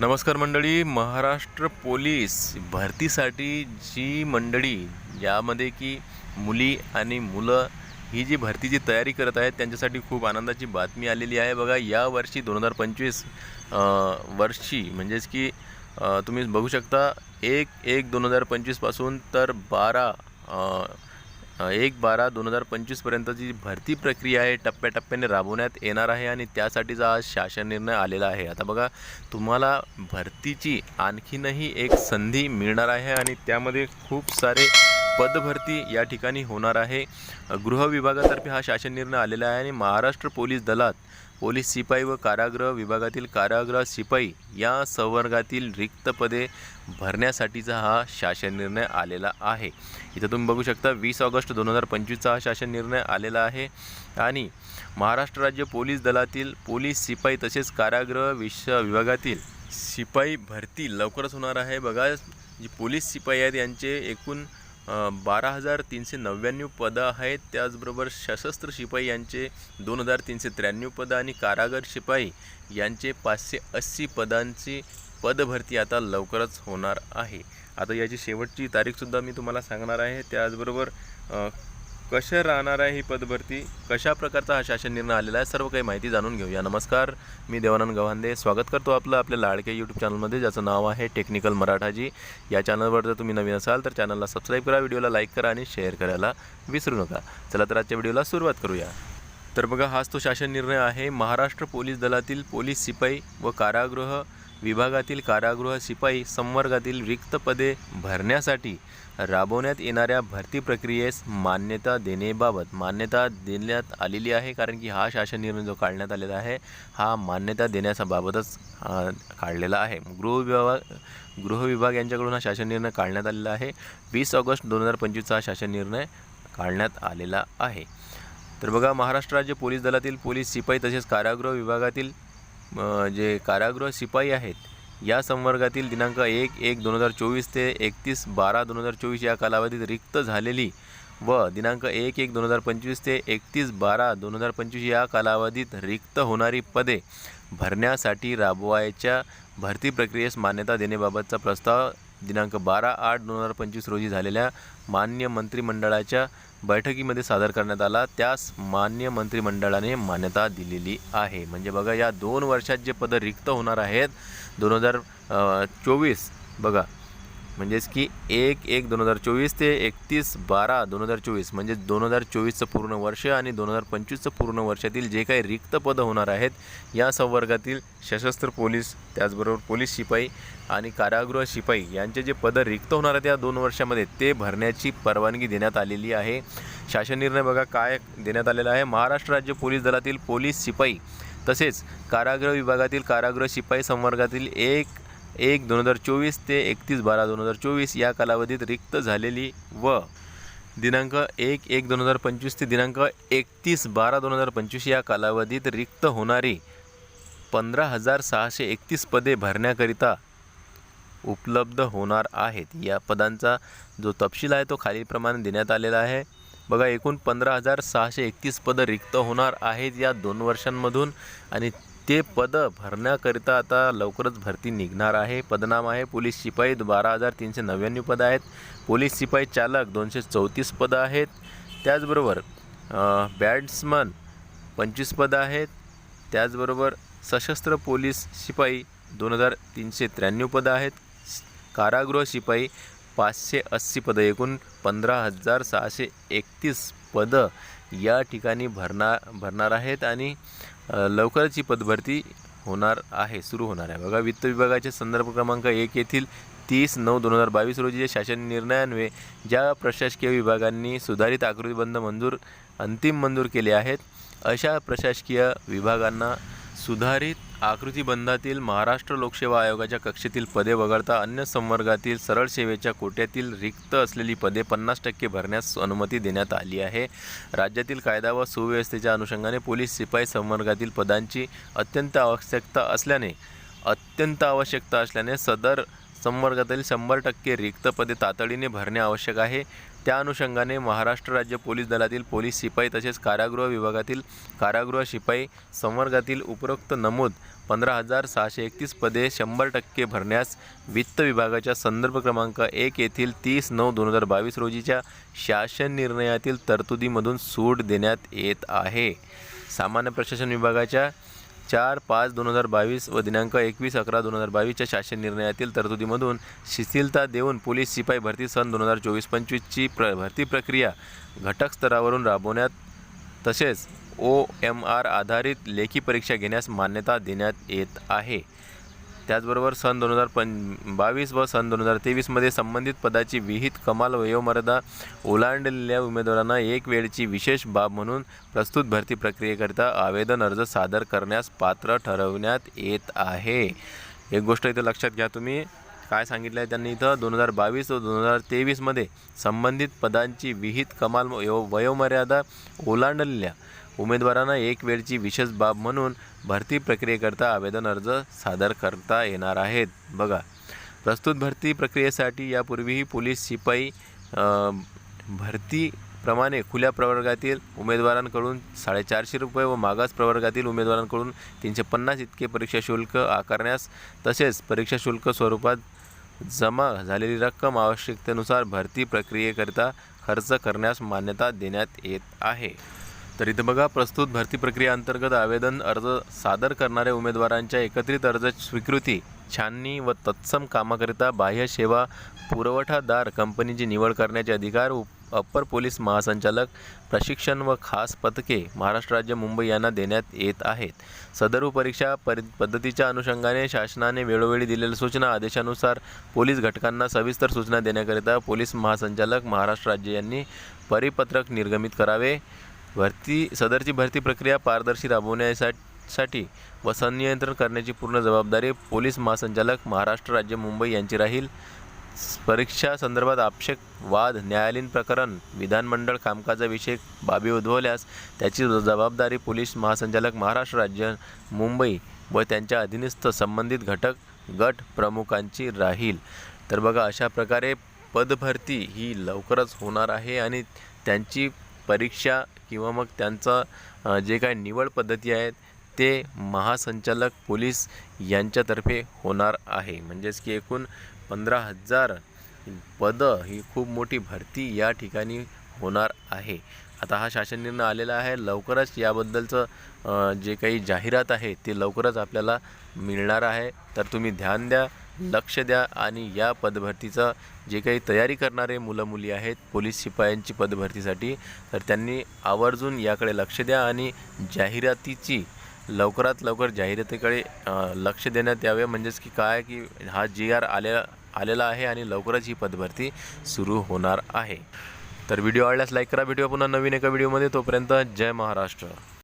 नमस्कार मंडळी महाराष्ट्र पोलीस भरतीसाठी जी मंडळी यामध्ये की मुली आणि मुलं ही जी भरतीची तयारी करत आहेत त्यांच्यासाठी खूप आनंदाची बातमी आलेली आहे. बघा या वर्षी दोन हजार पंचवीस वर्षी म्हणजेच की तुम्ही बघू शकता एक एक दोन हजार पंचवीसपासून तर बारा एक बारा दोन हजार पंचवीसपर्यंतची जी भरती प्रक्रिया आहे टप्प्याटप्प्याने राबवण्यात येणार आहे आणि त्यासाठीचा आज शासन निर्णय आलेला आहे. आता बघा तुम्हाला भरतीची आणखीनही एक संधी मिळणार आहे आणि त्यामध्ये खूप सारे पदभरती या ठिकाणी होणार आहे. गृह विभागातर्फे हा शासन निर्णय आलेला आहे आणि महाराष्ट्र पोलीस दलात पोलीस शिपाई व कारागृह विभागातील कारागृह शिपाई या संवर्गातील रिक्त पदे भरण्यासाठीचा हा शासन निर्णय आलेला आहे. इथं तुम्ही बघू शकता वीस ऑगस्ट दोन हजार पंचवीसचा हा शासन निर्णय आलेला आहे. आणि महाराष्ट्र राज्य पोलीस दलातील पोलीस शिपाई तसेच कारागृह विश विभागातील शिपाई भरती लवकरच होणार आहे. बघा जी पोलीस शिपाई आहेत यांचे एकूण बारा हजार तीनशे नव्याण्णव पदं आहेत. त्याचबरोबर सशस्त्र शिपाई यांचे दोन हजार तीनशे त्र्याण्णव पदं आणि कारागर शिपाई यांचे पाचशे अस्सी पदांची पदभरती आता लवकरच होणार आहे. आता याची शेवटची तारीखसुद्धा मी तुम्हाला सांगणार आहे. त्याचबरोबर कसे कशा राहणार आहे ही पदभरती? कशा प्रकारचा हा शासन निर्णय आलेला आहे? सर्व काही माहिती जाणून घेऊया. नमस्कार मी देवानंद गव्हांदे. स्वागत करतो आपलं आपल्या लाडक्या यूट्यूब चॅनलमध्ये ज्याचं नाव आहे टेक्निकल मराठाजी या चॅनलवर जर तुम्ही नवीन असाल तर चॅनलला सबस्क्राईब करा व्हिडिओला लाईक करा आणि शेअर करायला विसरू नका. चला तर आजच्या व्हिडिओला सुरुवात करूया. तर बघा हाच तो शासन निर्णय आहे. महाराष्ट्र पोलीस दलातील पोलीस शिपाई व कारागृह विभागातील कारागृह शिपाई संवर्गातील रिक्त पदे भरण्यासाठी राबवण्यात येणाऱ्या भरती प्रक्रियेस मान्यता देण्याबाबत मान्यता देण्यात आलेली आहे कारण की हा शासन निर्णय जो काढण्यात आलेला आहे हा मान्यता देण्याबाबतच बाबतच काढलेला आहे. गृह विभाग गृह विभाग यांच्याकडून हा शासन निर्णय काढण्यात आलेला आहे. वीस ऑगस्ट दोन हजार पंचवीसचा हा शासन निर्णय काढण्यात आलेला आहे. तर बघा महाराष्ट्र राज्य पोलीस दलातील पोलीस शिपाई तसेच कारागृह विभागातील जे कारागृह शिपाई आहेत या संवर्गातील दिनांक एक एक दोन हजार चोवीस ते एकतीस बारा दोन हजार चोवीस या कालावधीत रिक्त झालेली व दिनांक एक एक दोन हजार पंचवीस ते एकतीस बारा दोन हजार पंचवीस या कालावधीत रिक्त होणारी पदे भरण्यासाठी राबवायच्या भरती प्रक्रियेस मान्यता देण्याबाबतचा प्रस्ताव दिनांक बारा आठ दोन हजार पंचवीस रोजी झालेल्या मान्य मंत्रिमंडळाच्या बैठकीमध्ये सादर करण्यात आला. त्यास मान्य मंत्रिमंडळाने मान्यता दिलेली आहे. म्हणजे बघा या दोन वर्षात जे पदं रिक्त होणार आहेत दोन हजार चोवीस बघा म्हणजेच की एक एक दोन हजार चोवीस ते एकतीस बारा दोन हजार चोवीस म्हणजे दोन हजार चोवीसचं पूर्ण वर्ष आणि दोन हजार पंचवीसचं पूर्ण वर्षातील जे काही रिक्त पदं होणार आहेत या संवर्गातील सशस्त्र पोलीस त्याचबरोबर पोलीस शिपाई आणि कारागृह शिपाई यांचे जे पदं रिक्त होणार आहेत या दोन वर्षामध्ये ते भरण्याची परवानगी देण्यात आलेली आहे. शासन निर्णय बघा काय देण्यात आलेला आहे. महाराष्ट्र राज्य पोलीस दलातील पोलीस शिपाई तसेच कारागृह विभागातील कारागृह शिपाई संवर्गातील एक एक दोन हजार चोवीस ते एकतीस बारा दोन हजार चोवीस या कालावधीत रिक्त झालेली व दिनांक एक एक दोन हजार पंचवीस ते दिनांक एकतीस बारा दोन हजार पंचवीस या कालावधीत रिक्त होणारी पंधरा हजार सहाशे एकतीस पदे भरण्याकरिता उपलब्ध होणार आहेत. या पदांचा जो तपशील आहे तो खालीलप्रमाणे देण्यात आलेला आहे. बघा एकूण पंधरा हजार सहाशे एकतीस पदं रिक्त होणार आहेत या दोन वर्षांमधून आणि ते पदं भरण्याकरिता आता लवकरच भरती निघणार आहे. पदनाम आहे. पोलीस शिपाई बारा हजार तीनशे नव्याण्णव पदं आहेत. पोलीस शिपाई चालक दोनशे चौतीस पदं आहेत. त्याचबरोबर बॅट्समन पंचवीस पदं आहेत. त्याचबरोबर सशस्त्र पोलीस शिपाई दोन हजार तीनशे त्र्याण्णव पदं आहेत. कारागृह शिपाई पाचशे अस्सी पदं. एकूण पंधरा हजार सहाशे एकतीस पदं या ठिकाणी भरणार भरणार आहेत. आणि लवकरच ही पदभरती होणार आहे सुरू होणार आहे. बघा वित्त विभागाचे संदर्भ क्रमांक एक येथील तीस नऊ दोन हजार बावीस रोजी शासन निर्णयान्वये ज्या प्रशासकीय विभागांनी सुधारित आकृतीबंध मंजूर अंतिम मंजूर केले आहेत अशा प्रशासकीय विभागांना सुधारित आकृतीबंधातील महाराष्ट्र लोकसेवा आयोगाच्या कक्षेतील पदे वगळता अन्य संवर्गातील सरळ सेवेच्या कोट्यातील रिक्त असलेली पदे पन्नास टक्के भरण्यास अनुमती देण्यात आली आहे. राज्यातील कायदा व सुव्यवस्थेच्या अनुषंगाने पोलीस शिपाई संवर्गातील पदांची अत्यंत आवश्यकता असल्याने अत्यंत आवश्यकता असल्याने सदर संवर्गातील शंभर टक्के रिक्त पदे तातडीने भरणे आवश्यक आहे. त्या अनुषंगाने महाराष्ट्र राज्य पोलीस दलातील पोलीस शिपाई तसेच कारागृह विभागातील कारागृह शिपाई संवर्गातील उपरोक्त नमूद पंधरा हजार सहाशे एकतीस पदे शंभर टक्के भरण्यास वित्त विभागाच्या संदर्भ क्रमांक एक येथील तीस नऊ दोन हजार बावीस रोजीच्या शासन निर्णयातील तरतुदीमधून सूट देण्यात येत आहे. सामान्य प्रशासन विभागाच्या चार पाच दोन हजार बावीस व दिनांक एकवीस अकरा दोन हजार बावीसच्या शासन निर्णयातील तरतुदीमधून शिथिलता देऊन पोलीस शिपाई भरती सन दोन हजार चोवीस पंचवीसची प्र भरती प्रक्रिया घटक स्तरावरून राबवण्यात तसेच ओ एम आर आधारित लेखी परीक्षा घेण्यास मान्यता देण्यात येत आहे. त्याचबरोबर सन दोन हजार पं बावीस व सन दोन हजार तेवीसमध्ये संबंधित पदाची विहित कमाल वयोमर्यादा ओलांडलेल्या उमेदवारांना एक वेळची विशेष बाब म्हणून प्रस्तुत भरती प्रक्रियेकरिता आवेदन अर्ज सादर करण्यास पात्र ठरवण्यात येत आहे. एक गोष्ट इथं लक्षात घ्या तुम्ही. काय सांगितलं आहे त्यांनी इथं? दोन हजार बावीस व दोन हजार तेवीसमध्ये संबंधित पदांची विहित कमाल वयो वयोमर्यादा ओलांडलेल्या उमेदवारांना एक वेळची विशेष बाब म्हणून भरती प्रक्रियेकरता आवेदन अर्ज सादर करता येणार आहेत. बघा प्रस्तुत भरती प्रक्रियेसाठी यापूर्वीही पोलीस शिपाई भरतीप्रमाणे खुल्या प्रवर्गातील उमेदवारांकडून साडेचारशे रुपये व मागास प्रवर्गातील उमेदवारांकडून तीनशे पन्नास इतके परीक्षा शुल्क आकारण्यास तसेच परीक्षा शुल्क स्वरूपात जमा झालेली रक्कम आवश्यकतेनुसार भरती प्रक्रियेकरिता खर्च करण्यास मान्यता देण्यात येत आहे. तर इथं बघा प्रस्तुत भरती प्रक्रिया अंतर्गत आवेदन अर्ज सादर करणाऱ्या उमेदवारांच्या एकत्रित अर्ज स्वीकृती छाननी व तत्सम कामाकरिता बाह्य सेवा पुरवठादार कंपनीची निवड करण्याचे अधिकार उप अप्पर पोलीस महासंचालक प्रशिक्षण व खास पथके महाराष्ट्र राज्य मुंबई यांना देण्यात येत आहेत. सदर परीक्षा परि पद्धतीच्या अनुषंगाने शासनाने वेळोवेळी दिलेल्या सूचना आदेशानुसार पोलीस घटकांना सविस्तर सूचना देण्याकरिता पोलीस महासंचालक महाराष्ट्र राज्य यांनी परिपत्रक निर्गमित करावे. भरती सदरची भरती प्रक्रिया पारदर्शी राबवण्यासाठी व संनियंत्रण करण्याची पूर्ण जबाबदारी पोलीस महासंचालक महाराष्ट्र राज्य मुंबई यांची राहील. परीक्षा संदर्भात आक्षेप वाद न्यायालयीन प्रकरण विधानमंडळ कामकाजाविषयक बाबी उद्भवल्यास त्याची जबाबदारी पोलीस महासंचालक महाराष्ट्र राज्य मुंबई व त्यांच्या अधीनस्थ संबंधित घटक गट प्रमुखांची राहील. तर बघा अशा प्रकारे पदभरती ही लवकरच होणार आहे आणि त्यांची परीक्षा किंवा मग त्यांचं जे काही निवड पद्धती आहेत ते महासंचालक पोलीस यांच्यातर्फे होणार आहे. म्हणजेच की एकूण पंधरा हजार पदं ही खूप मोठी भरती या ठिकाणी होणार आहे. आता हा शासन निर्णय आलेला आहे. लवकरच याबद्दलचं जे काही जाहिरात आहे ते लवकरच आपल्याला मिळणार आहे. तर तुम्ही ध्यान द्या. लक्ष द्या आणि या पदभरतीचा जे काही तयारी करणारे मुलं मुली आहेत पोलीस शिपायांची पदभरतीसाठी तर त्यांनी आवर्जून याकडे लक्ष द्या आणि जाहिरातीची लवकरात लवकर जाहिरातीकडे लक्ष देण्यात यावे. म्हणजेच की काय की हा जी आर आल्या आलेला आहे आणि लवकरच ही पदभरती सुरू होणार आहे. तर व्हिडिओ आवडल्यास लाईक करा. व्हिडिओ पुन्हा नवीन एका व्हिडिओमध्ये. तोपर्यंत जय महाराष्ट्र.